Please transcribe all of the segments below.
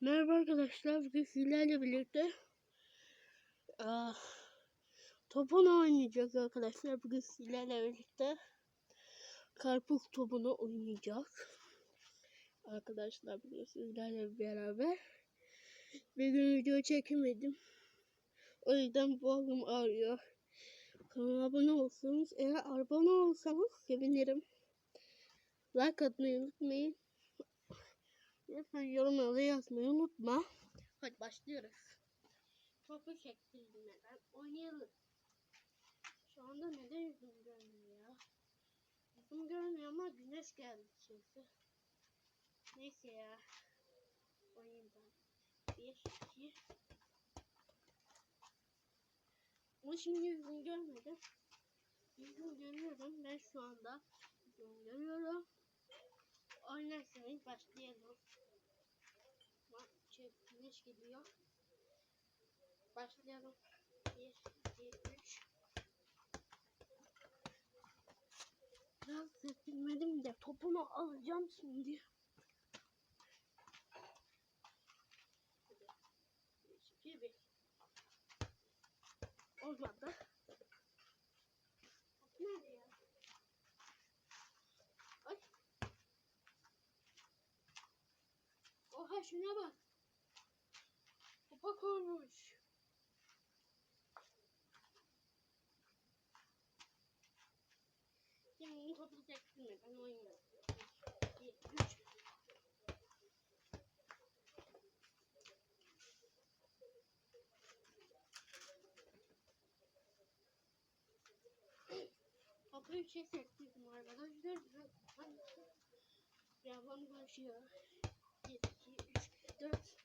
Merhaba arkadaşlar. Bugün sizlerle birlikte aa, topunu oynayacağız arkadaşlar. Bugün sizlerle birlikte karpuz topunu oynayacak. Arkadaşlar bugün sizlerle beraber bir gün video çekemedim. O yüzden boğazım ağrıyor. Kanala abone olursanız, eğer abone olursanız sevinirim. Like atmayı unutmayın. Lütfen yorumlarda yazmayı unutma. Hadi başlıyoruz. Topu çektirmeden oynayalım. Şu anda neden yüzüm görmüyor? Yüzüm görmüyor ama güneş geldi çünkü. Neyse ya. Oynayayım. Bir, iki. Ama şimdi yüzüm görmedim. Yüzüm görüyorum. Ben şu anda yüzüm görüyorum. Oynarsanız başlayalım. Bak, Şey, güneş geliyor. Başlayalım. 1, 2, 3. Biraz seslenmedim de topunu alacağım şimdi. Hadi. 3, 2, 1. Olmadı. Top nerede ya? Ay. Oha şuna bak. Topa koymuş. Şimdi bunu topu çektirmeden oynayalım. Bir, üç. Topu üçe sektirdim arkadaşlar. Birazdan başlıyor. 1, 2, 3, 4.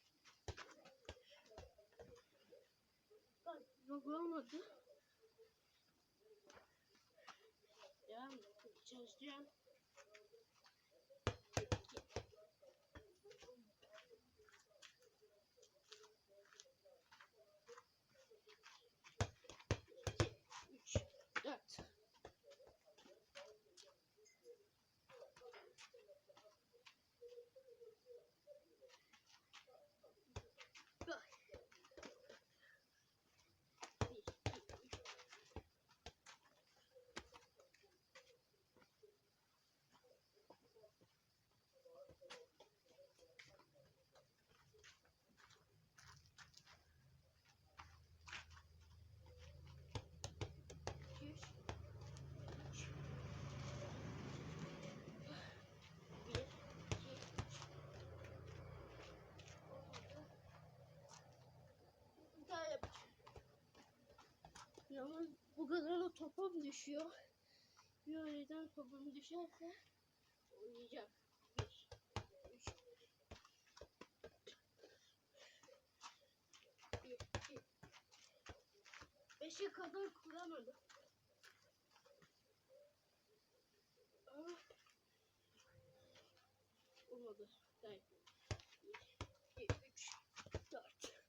Olmadı. Devam çalışacağım. Üç, dört. Bir, iki, üç. İki, üç. Üç. Bir, iki, üç. Olmadı. Bir daha yapacağım. Yalnız bu kadar da topum düşüyor. Bir öğleden topum düşerse iki. Beşe kadar kuramadım. Ama olmadı. Değil. Bir, iki, üç, dört.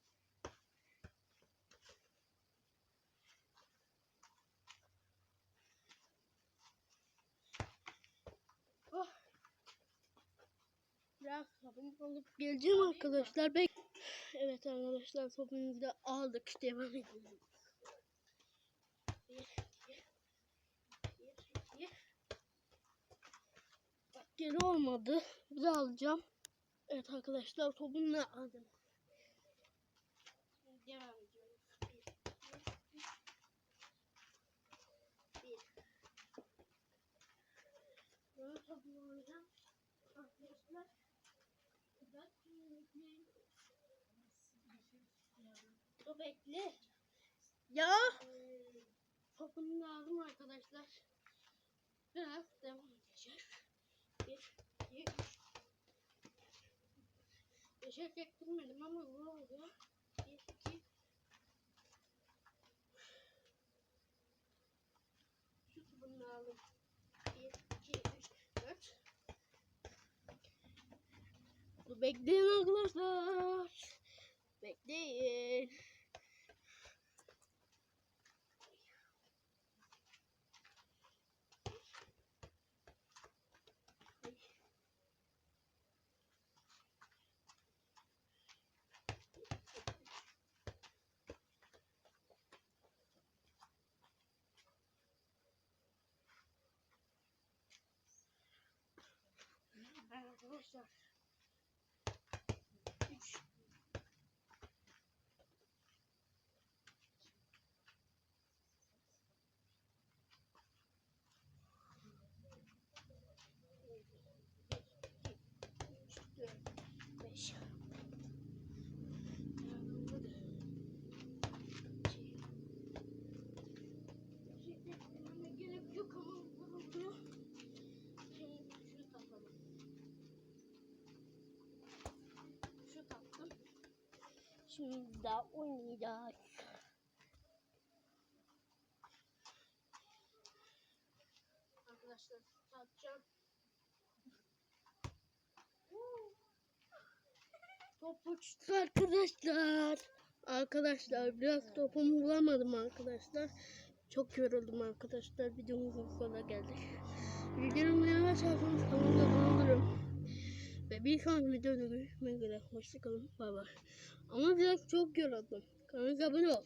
Oh. Biraz sabun alıp geleceğim arkadaşlar. Bek evet arkadaşlar topumuzu da aldık. Devam edelim. Bir, bir. Bak geri olmadı. Bir alacağım. Evet arkadaşlar topunu da aldım. Devam ediyoruz. Bir, iki, üç. Bir. Böyle topunu alacağım. Arkadaşlar. Ben şimdi bekleyin. Dur bekle. Ya. Topunu da aldım arkadaşlar. Biraz devam edeceğiz. Bir, iki, üç. Beşer çektirmedim ama ne oldu? Bekleyin arkadaşlar. Bekleyin. arkadaşlar. Şimdi daha oynayacağız. Top uçtu arkadaşlar. Arkadaşlar biraz topumu bulamadım arkadaşlar. Çok yoruldum arkadaşlar. Videomuzun sonuna geldik. Videomu yavaş yapın kanalımda bulunurum. Ve bir sonraki videoda görüşmek üzere. Hoşçakalın. Bay bay. Ama biraz çok yoruldum. Kanalıma abone ol.